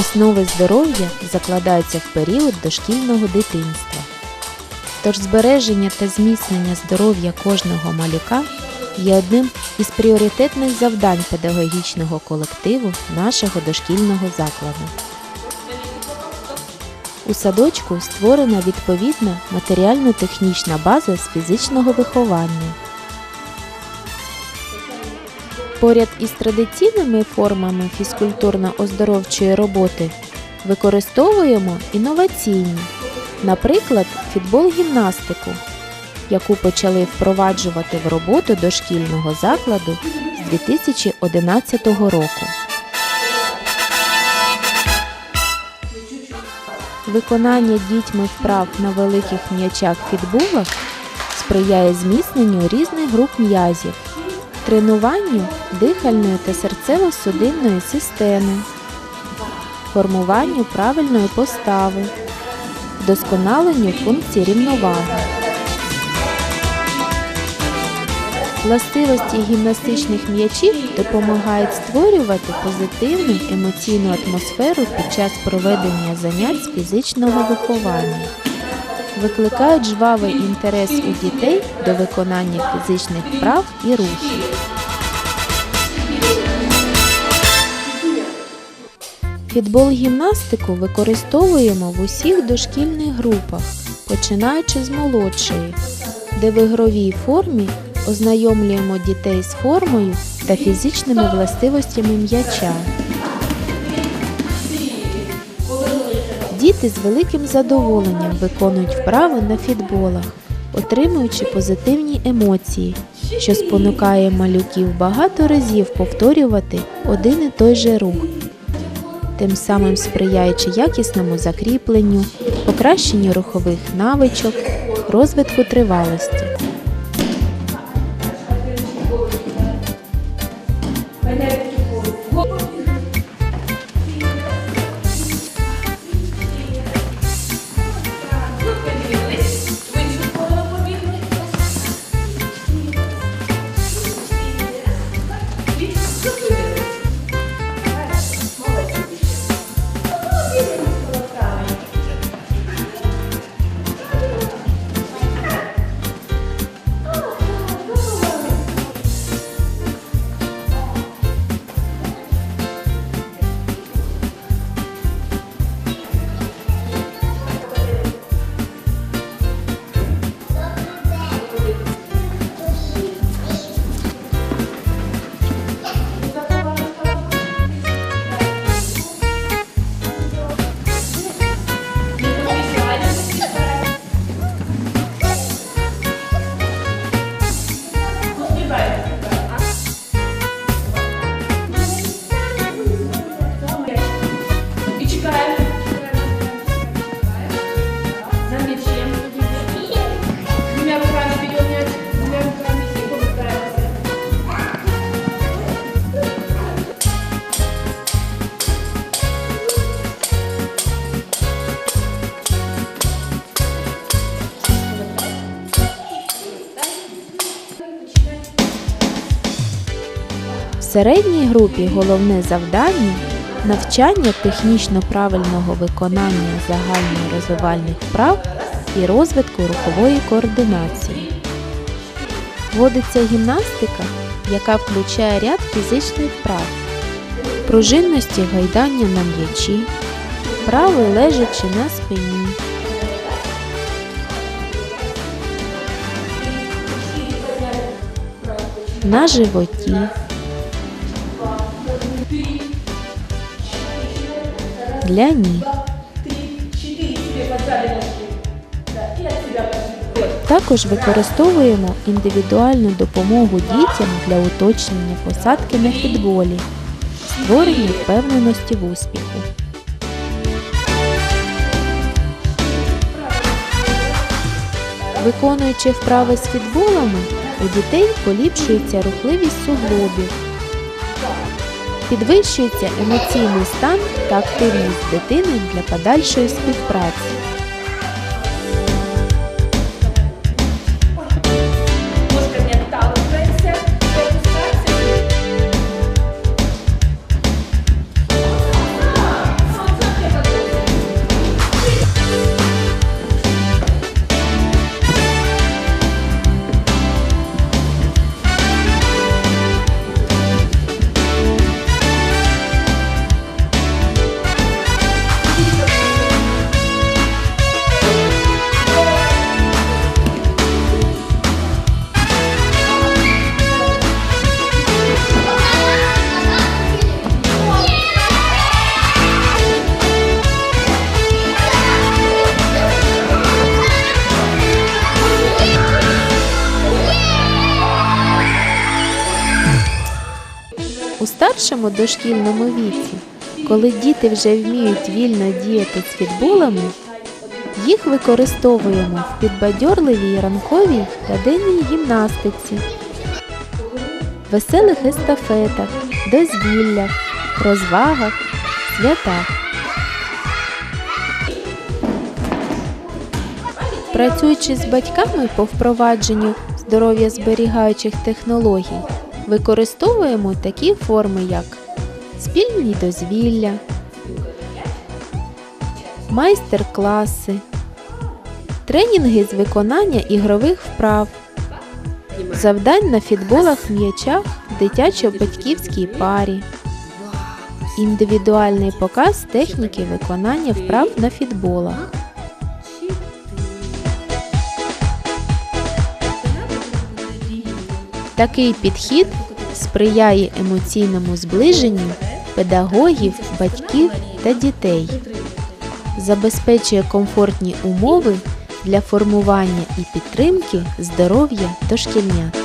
Основи здоров'я закладаються в період дошкільного дитинства. Тож збереження та зміцнення здоров'я кожного малюка є одним із пріоритетних завдань педагогічного колективу нашого дошкільного закладу. У садочку створена відповідна матеріально-технічна база з фізичного виховання. Поряд із традиційними формами фізкультурно-оздоровчої роботи використовуємо інноваційні, наприклад, фітбол-гімнастику, яку почали впроваджувати в роботу дошкільного закладу з 2011 року. Виконання дітьми вправ на великих м'ячах фітболах сприяє зміцненню різних груп м'язів, тренуванню дихальної та серцево-судинної системи, формуванню правильної постави, вдосконаленню функцій рівноваги. Властивості гімнастичних м'ячів допомагають створювати позитивну емоційну атмосферу під час проведення занять з фізичного виховання, викликають жвавий інтерес у дітей до виконання фізичних вправ і рухів. Фітбол-гімнастику використовуємо в усіх дошкільних групах, починаючи з молодшої, де в ігровій формі ознайомлюємо дітей з формою та фізичними властивостями м'яча. Діти з великим задоволенням виконують вправи на фітболах, отримуючи позитивні емоції, що спонукає малюків багато разів повторювати один і той же рух, тим самим сприяючи якісному закріпленню, покращенню рухових навичок, розвитку тривалості. И середній групі головне завдання навчання технічно правильного виконання загальнорозвивальних вправ і розвитку рухової координації. Вводиться гімнастика, яка включає ряд фізичних вправ, пружинності гайдання на м'ячі, вправи лежачи на спині. На животі. Для ніг. Також використовуємо індивідуальну допомогу дітям для уточнення посадки на фітболі, створення впевненості в успіху. Виконуючи вправи з фітболами, у дітей поліпшується рухливість суглобів, підвищується емоційний стан та активність дитини для подальшої співпраці. Старшому дошкільному віці, коли діти вже вміють вільно діяти з фітболами, їх використовуємо в підбадьорливій ранковій та денній гімнастиці, веселих естафетах, дозвіллях, розвагах, святах. Працюючи з батьками по впровадженню здоров'я зберігаючих технологій, використовуємо такі форми, як спільні дозвілля, майстер-класи, тренінги з виконання ігрових вправ, завдань на фітболах м'ячах в дитячо-батьківській парі, індивідуальний показ техніки виконання вправ на фітболах. Такий підхід сприяє емоційному зближенню педагогів, батьків та дітей, забезпечує комфортні умови для формування і підтримки здоров'я дошкільнят.